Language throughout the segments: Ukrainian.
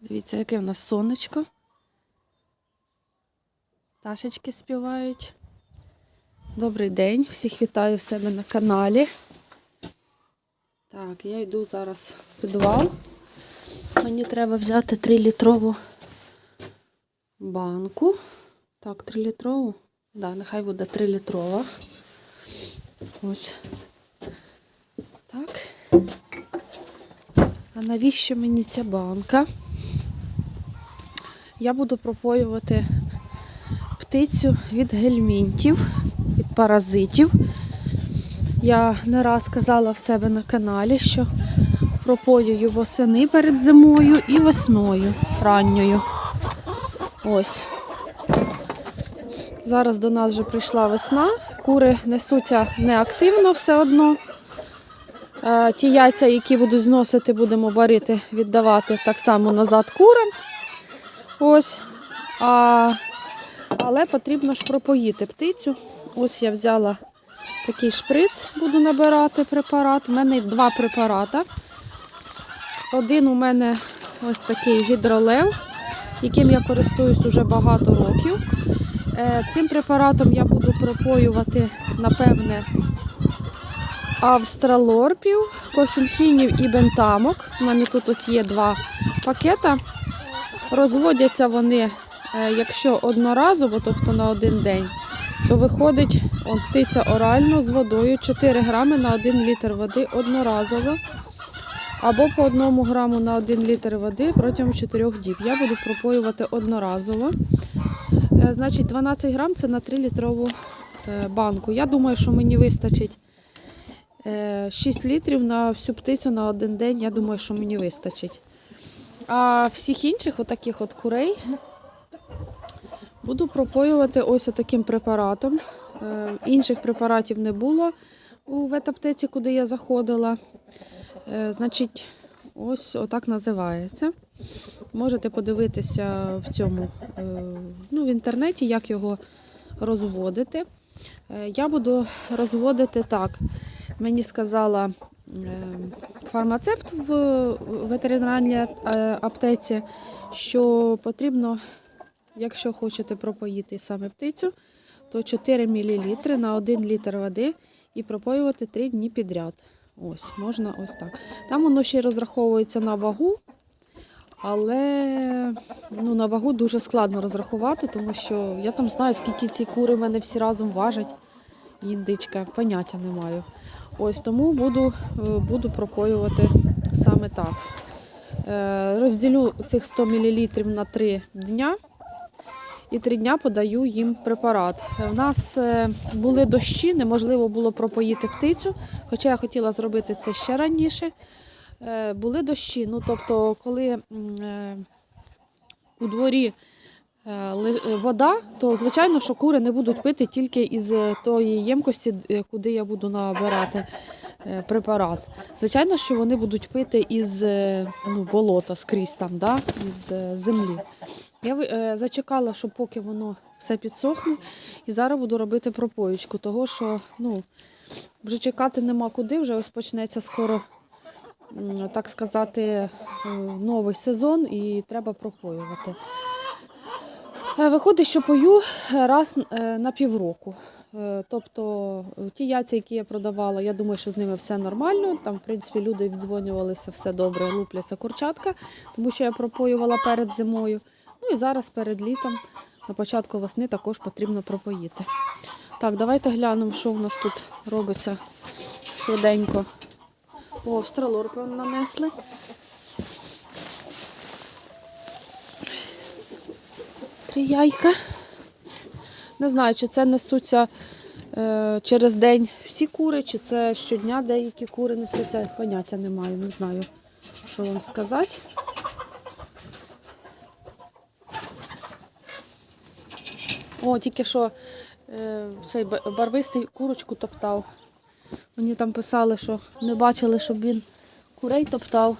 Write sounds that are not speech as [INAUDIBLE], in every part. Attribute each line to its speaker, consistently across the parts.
Speaker 1: Дивіться, яке в нас сонечко. Пташечки співають. Добрий день, всіх вітаю в себе на каналі. Так, я йду зараз в підвал. Мені треба взяти 3-літрову банку. Так, 3-літрову. Да, нехай буде 3-літрова. Ось. Так. А навіщо мені ця банка? Я буду пропоювати птицю від гельмінтів, від паразитів. Я не раз казала в себе на каналі, що пропоюю восени перед зимою і весною ранньою. Ось. Зараз до нас вже прийшла весна. Кури несуться неактивно все одно. Е, Ті яйця, які будуть зносити, будемо варити, віддавати так само назад курам. Ось. А, але потрібно ж пропоїти птицю. Ось я взяла такий шприц, буду набирати препарат. У мене два препарати. Один у мене ось такий гідролев, яким я користуюсь уже багато років. Е, Цим препаратом я буду пропоювати, напевне, австралорпів, кохінхінів і бентамок. У мене тут ось є два пакета. Розводяться вони, е, якщо одноразово, тобто на один день, то виходить он, птиця орально з водою 4 грами на 1 літр води одноразово. Або по 1 граму на 1 літр води протягом 4 діб. Я буду пропоювати одноразово. Е, Значить, 12 грам це на 3 літрову е, банку. Я думаю, що мені вистачить е, 6 літрів на всю птицю на один день. Я думаю, що мені вистачить. А всіх інших, отаких от курей, буду пропоювати ось таким препаратом. Е, Інших препаратів не було у ветаптеці, куди я заходила. Е, Значить, ось отак називається. Можете подивитися в цьому е, ну, в інтернеті, як його розводити. Я буду розводити так. Мені сказала фармацевт в ветеринарній е, аптеці, що потрібно, якщо хочете пропоїти саме птицю, то 4 мл на 1 літр води і пропоювати 3 дні підряд. Ось, можна ось так. Там воно ще розраховується на вагу, але ну, на вагу дуже складно розрахувати, тому що я там знаю, скільки ці кури мене всі разом важать. Індичка, поняття не маю. Ось тому буду, е, буду пропоювати саме так. Е, Розділю цих 100 мл на 3 дня і 3 дня подаю їм препарат. У нас е, були дощі, неможливо було пропоїти птицю, хоча я хотіла зробити це ще раніше. Були дощі, ну тобто, коли у дворі вода, то звичайно, що кури не будуть пити тільки із е, тої ємкості, е, куди я буду набирати е, препарат. Звичайно, що вони будуть пити із е, ну, болота скрізь там, да? е, землі. Я е, зачекала, що поки воно все підсохне, і зараз буду робити пропоючку, того що ну, вже чекати нема куди, вже ось почнеться скоро, так сказати, е, новий сезон і треба пропоювати. Е, Виходить, що пою раз е, на півроку. Е, Тобто е, ті яйця, які я продавала, я думаю, що з ними все нормально. Там, в принципі, люди віддзвонювалися, все добре, лупляться курчатка, тому що я пропоювала перед зимою. Ну і зараз перед літом, на початку весни, також потрібно пропоїти. Так, давайте глянемо, що в нас тут робиться швиденько. О, австралорпи нанесли. Три яйка. Не знаю, чи це несуться е, через день всі кури, чи це щодня деякі кури несуться. Поняття не маю, не знаю, що вам сказати. О, тільки що е, цей барвистий курочку топтав. Мені там писали, що не бачили, щоб він курей топтав.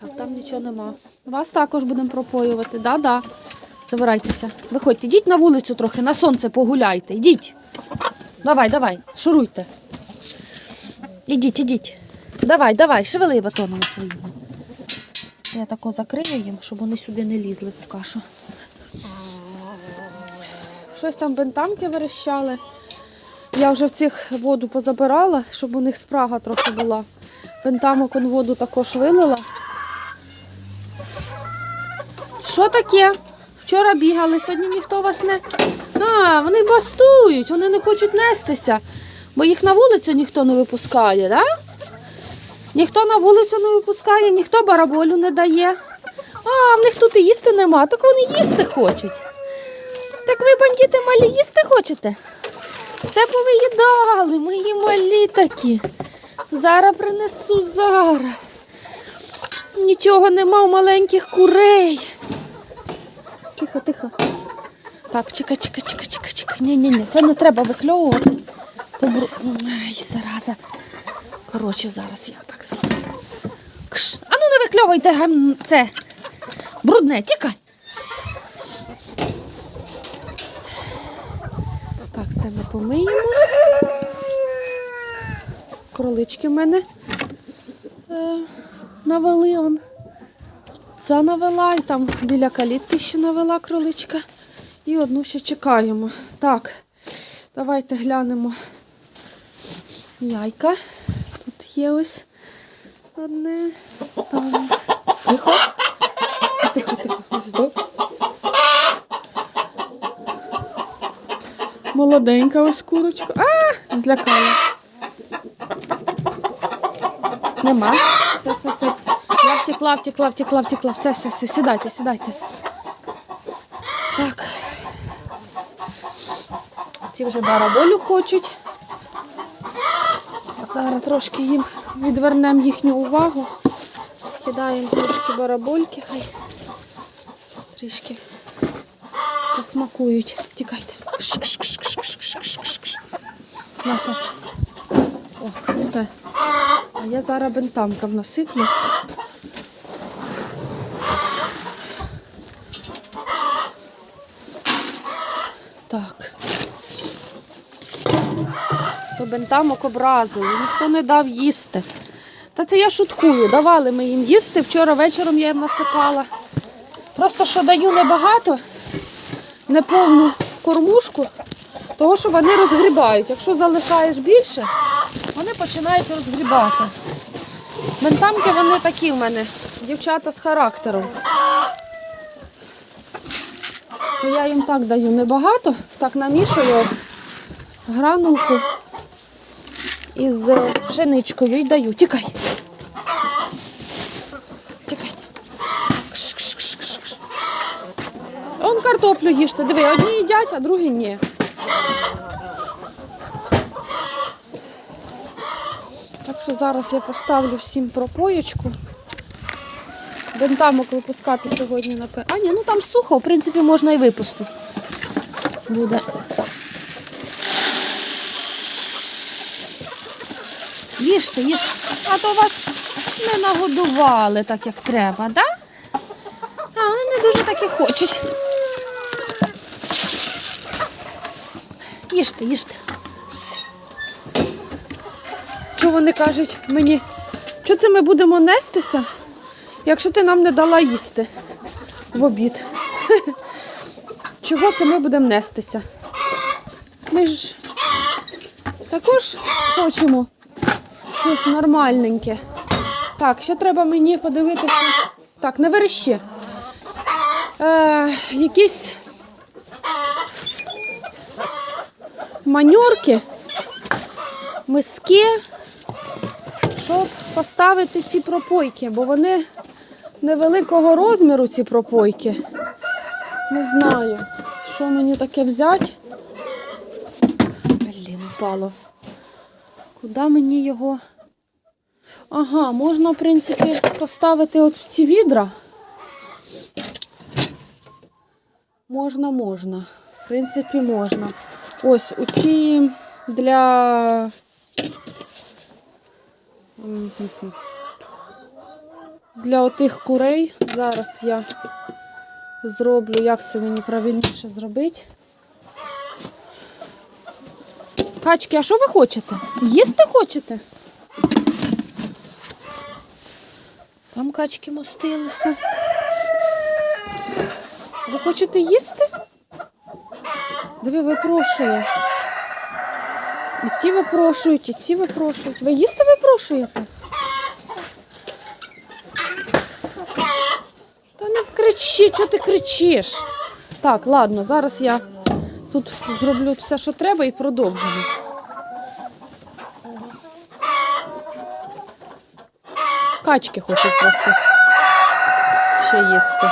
Speaker 1: Так, там нічого нема. Вас також будемо пропоювати. Да-да. Забирайтеся. Виходьте, йдіть на вулицю трохи, на сонце погуляйте. Йдіть. Давай, давай, шуруйте. Ідіть, ідіть. Давай, давай, шевели батонами своїми. Я тако закрию їм, щоб вони сюди не лізли поки що. Щось там бентамки верещали. Я вже в цих воду позабирала, щоб у них спрага трохи була. Бентамок воду також вилила. Що таке? Вчора бігали, сьогодні ніхто вас не. А, вони бастують, вони не хочуть нестися, бо їх на вулицю ніхто не випускає? Да? Ніхто на вулицю не випускає, ніхто бараболю не дає. А, в них тут і їсти нема, так вони їсти хочуть. Так ви, бандити, малі, їсти хочете? Все повиїдали, мої малі такі. Зараз принесу зараз. Нічого нема у маленьких курей. Тихо, тихо. Так, чекай, чекай, чекай, чекай, чекай. Ні, ні, ні, це не треба викльовувати. То бру... Ай, зараза. Коротше, зараз я так. Кш. А ну не викльовуйте гам... це. Брудне, тікай. Так, це ми помиємо. Кролички в мене е, навели он. Ця навела, і там біля калітки ще навела кроличка. І одну ще чекаємо. Так, давайте глянемо яйка. Тут є ось одне. Там. Тихо. Тихо, тихо. Ось. Молоденька ось курочка. А, злякала. Нема. Все, все, все. Я втекла, втекла, втекла, втекла. Все, все, все. Сідайте, сідайте. Так. Ці вже бараболю хочуть. Зараз трошки їм відвернемо їхню увагу. Кидаємо трошки барабольки, хай трішки посмакують. Тікайте. О, все. А я зараз бентамкам насиплю. Так. То бентамок образили, ніхто не дав їсти. Та це я шуткую. Давали ми їм їсти. Вчора вечором я їм насипала. Просто що даю небагато, неповну кормушку, того що вони розгрібають. Якщо залишаєш більше, вони починають розгрібати. Бентамки вони такі в мене, дівчата з характером. То я їм так даю небагато, так намішую ось гранулку із е, пшеничкою і даю. Тікай. Тікайте. Он картоплю їжте. Диви, одні їдять, а другі ні. Так що зараз я поставлю всім пропоєчку. Бентамок випускати сьогодні напевно. А, ні, ну там сухо, в принципі, можна і випустити. Буде. Їжте, їжте. А то вас не нагодували так, як треба, так? Да? А, вони не дуже так і хочуть. Їжте, їжте. Що вони кажуть мені? Що це ми будемо нестися, якщо ти нам не дала їсти в обід? [LAUGHS] Чого це ми будемо нестися? Ми ж також хочемо щось нормальненьке. Так, ще треба мені подивитися. Так, не верещи. Е, якісь маньорки, миски, щоб поставити ці пропойки, бо вони невеликого розміру, ці пропойки. Не знаю, що мені таке взяти. Блін, впало. Куди мені його? Ага, можна, в принципі, поставити от в ці відра. Можна, можна. В принципі, можна. Ось у ці для. Для отих курей. Зараз я зроблю, як це мені правильніше зробити. Качки, а що ви хочете? Їсти хочете? Там качки мостилися. Ви хочете їсти? Диви, випрошує. І ті випрошують, і ці випрошують. Ви їсти випрошуєте? Та не кричи, чого ти кричиш? Так, ладно, зараз я тут зроблю все, що треба, і продовжую. Качки хочуть просто ще їсти.